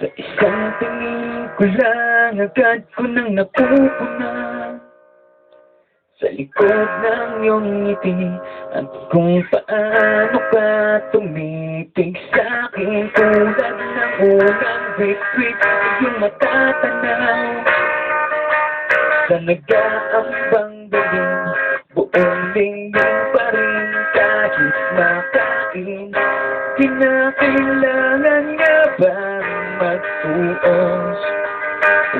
Sa isang tingin ko lang agad ko nang napupuna. Sa likod ng iyong ngiti At kung paano ka tumitig sa akin Tulad ng unang bitwit Iyong matatanaw. Sa nag-aambang galing Buong lingling pa rin kahit makain Kinakailangan magtuos?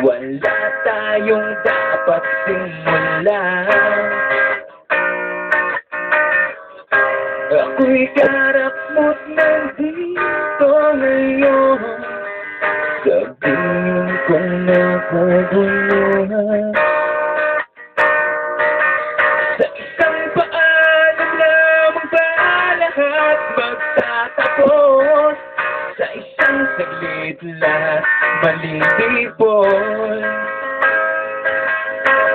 Wala tayong dapat simulan Ako'y karap mo't nandito ngayon. Sabihin kong nakaguluhan Sa isang paalam lamang ba lahat magtatapos. Sa isang saglit lahat malilipol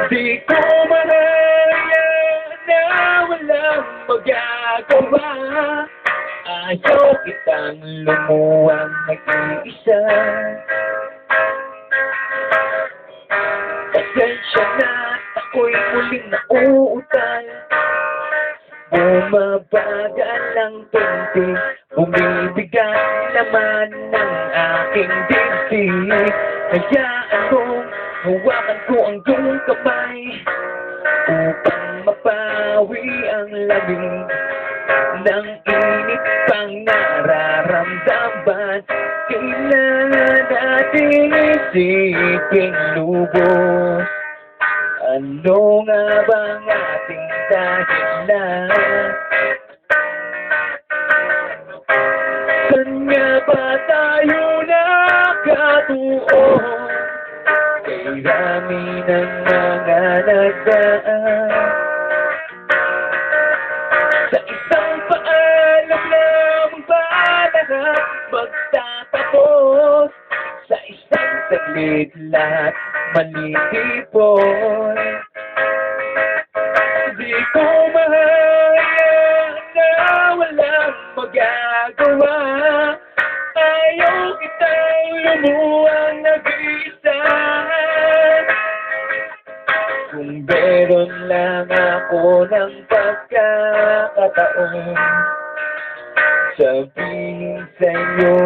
Di ko mahaya na walang magagawa. Ayaw kitang lumuwang nag-iisa. Pasensya na ako'y muling nauutal. Bumabagal ang tintig Bumibigat naman ng aking dibdib Hayaan kong hawakan ko ang iyong kamay Upang mapawi ang lamig Ng init pang nararamdaman Kailangan natin isipin lubos ano nga bang ating dahilan? Saan nga ba tayo nakatuon? Kay rami ng mga nagdaan Sa isang paalam lamang ba lahat magtatapos? Sa isang saglit lahat malilipol Di ko mahaya na walang magagawa kitang lumuwang nag-isa Kung meron lang ako ng pagkakataon Sabihin sa'yo